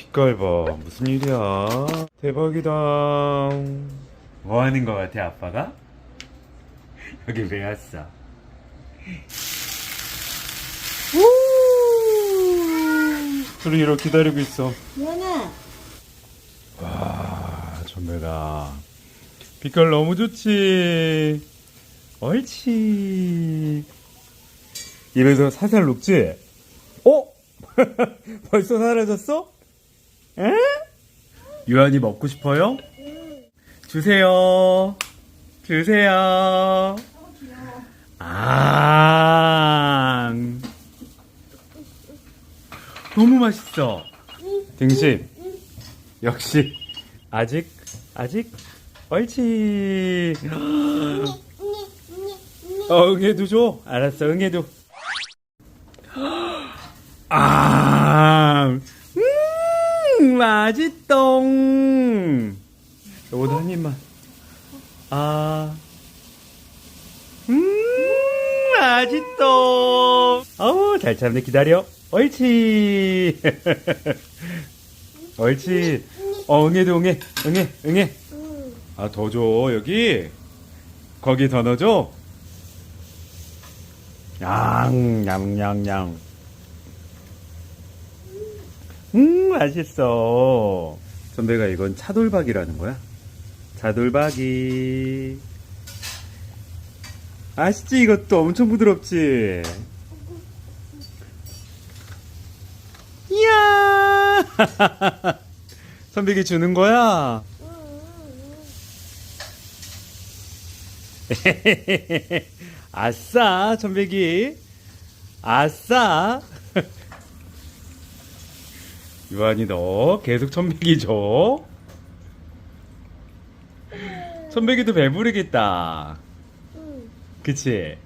빛깔 봐. 무슨 일이야? 대박이다. 뭐 하는 거 같아, 아빠가? 여기 왜 왔어? 수린이로 기다리고 있어. 연아 와, 전배가 빛깔 너무 좋지. 옳지. 입에서 살살 녹지? 어? 벌써 사라졌어? 에? 유한이 먹고 싶어요? 주세요. 주세요. 아. 너무 맛있어. 등심. 역시 아직 아직 옳지. 어 응애도 줘. 알았어 응애도. 아, 음 맛있똥. 요거도 한 입만. 아, 음 맛있똥. 어우 잘 참네 기다려. 옳지. 옳지. 어, 응애도 응애, 응애, 응애. 아, 더 줘, 여기. 거기 더 넣어줘. 양, 양, 양, 양. 음, 맛있어. 선배가 이건 차돌박이라는 거야? 차돌박이. 아시지? 이것도 엄청 부드럽지? 이야! 선배기 주는 거야? 아싸, 천백이. 아싸. 유한이 너 계속 천백이 줘. 천백이도 배부르겠다. 그치?